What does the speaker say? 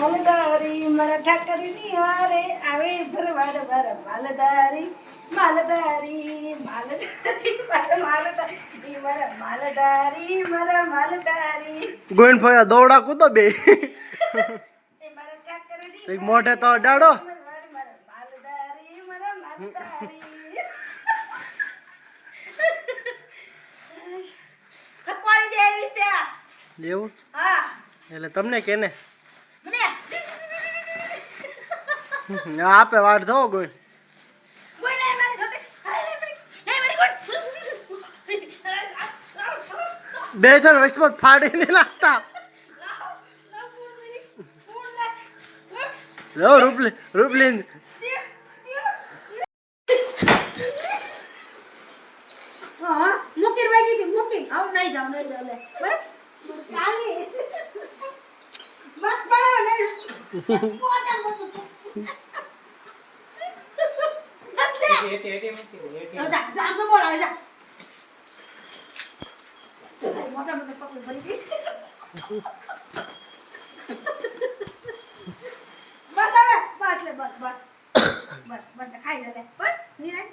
માલધારી મારા ઠાકરની હારે આવે ભરવાડ મારા માલધારી માલધારી માલધારી મારા માલધારી મારા માલધારી મારા માલધારી. ગોઈન ફોયા દોડા કૂદો બે. એ મારા ઠાકરની તો મોઢે તો અડાડો. એવી એટલે તમને કેને આપે વાટ જો કોઈ બે જણ વચમાં ફાડી નહીં લાગતા લો રૂપલી રૂપલી લે બસ. dạ dạ không bao giờ dạ बस बस बस बस बस बस खाई झाले बस मी नाही